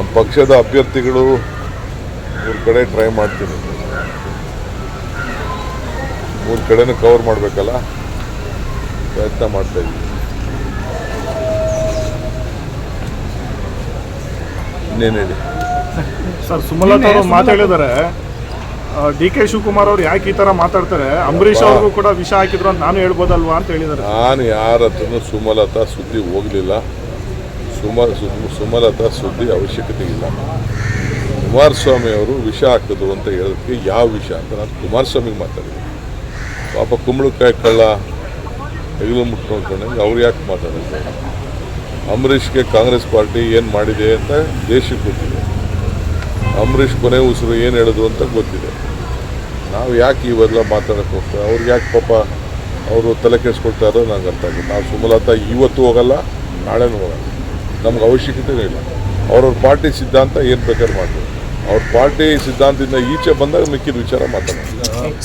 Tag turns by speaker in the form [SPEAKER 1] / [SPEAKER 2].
[SPEAKER 1] ನಮ್ಮ ಪಕ್ಷದ ಅಭ್ಯರ್ಥಿಗಳು ಮೂರು ಕಡೆ ಟ್ರೈ ಮಾಡ್ತೀನಿ ಮೂರು ಕಡೆನೂ ಕವರ್ ಮಾಡಬೇಕಲ್ಲ? ಪ್ರಯತ್ನ ಮಾಡ್ತಾ ಇದ್ದೀನಿ ಇನ್ನೇನು ಹೇಳಿ?
[SPEAKER 2] ಸರ್ ಸುಮಲತಾ ಅವರು ಮಾತಾಡಿದ್ದಾರೆ ಡಿ ಕೆ ಶಿವಕುಮಾರ್ ಅವ್ರು ಯಾಕೆ ಈ ತರ ಮಾತಾಡ್ತಾರೆ? ಅಂಬರೀಷ್ ಅವ್ರಿಗೂ ಕೂಡ ವಿಷ ಹಾಕಿದ್ರು ಅಂತ ನಾನು ಹೇಳ್ಬೋದಲ್ವಾ ಅಂತ ಹೇಳಿದ್ದಾರೆ.
[SPEAKER 1] ನಾನು ಯಾರ ಹತ್ರನೂ ಸುಮಲತಾ ಸುದ್ದಿ ಹೋಗಲಿಲ್ಲ. ಸುಮ ಸುಮಲತಾ ಸುದ್ದಿ ಅವಶ್ಯಕತೆ ಇಲ್ಲ ಕುಮಾರಸ್ವಾಮಿ ಅವರು ವಿಷ ಹಾಕಿದ್ರು ಅಂತ ಹೇಳೋದಕ್ಕೆ ಯಾವ ವಿಷ ಅಂತ ನಾನು ಕುಮಾರಸ್ವಾಮಿಗೆ ಮಾತಾಡಿದೆ ಪಾಪ ಕುಂಬಳಕಾಯಿ ಕಳ್ಳ, ಹೆಗಲು ಮುಟ್ಕೊಂಡ್ಕೊಂಡಂಗೆ ಅವ್ರು ಯಾಕೆ ಮಾತಾಡಿದ್ರು ಅಂಬರೀಷ್ಗೆ ಕಾಂಗ್ರೆಸ್ ಪಾರ್ಟಿ ಏನು ಮಾಡಿದೆ ಅಂತ ದೇಶಕ್ಕೆ ಗೊತ್ತಿದೆ. ಅಂಬರೀಷ್ ಕೊನೆ ಉಸಿರು ಏನು ಹೇಳಿದ್ರು ಅಂತ ಗೊತ್ತಿದೆ. ನಾವು ಯಾಕೆ ಇವೆಲ್ಲ ಮಾತಾಡೋಕ್ಕೆ ಹೋಗ್ತಾರೆ ಅವ್ರಿಗೆ ಯಾಕೆ ಪಾಪ ಅವರು ತಲೆ ಕೆಡಿಸ್ಕೊಳ್ತಾರೋ ನಂಗೆ ಅರ್ಥ ಆಗುತ್ತೆ ನಾವು ಸುಮಲತಾ ಇವತ್ತು ಹೋಗಲ್ಲ, ನಾಳೆನೂ ಹೋಗಲ್ಲ. ನಮ್ಗೆ ಅವಶ್ಯಕತೆ ಇಲ್ಲ. ಅವ್ರವ್ರ ಪಾರ್ಟಿ ಸಿದ್ಧಾಂತ ಏನು ಬೇಕಾದ್ರೆ ಮಾಡ್ತಾರೆ ಅವ್ರ ಪಾರ್ಟಿ ಸಿದ್ಧಾಂತದಿಂದ ಈಚೆ ಬಂದಾಗ ಮಿಕ್ಕಿದ ವಿಚಾರ ಮಾತಾಡೋಣ.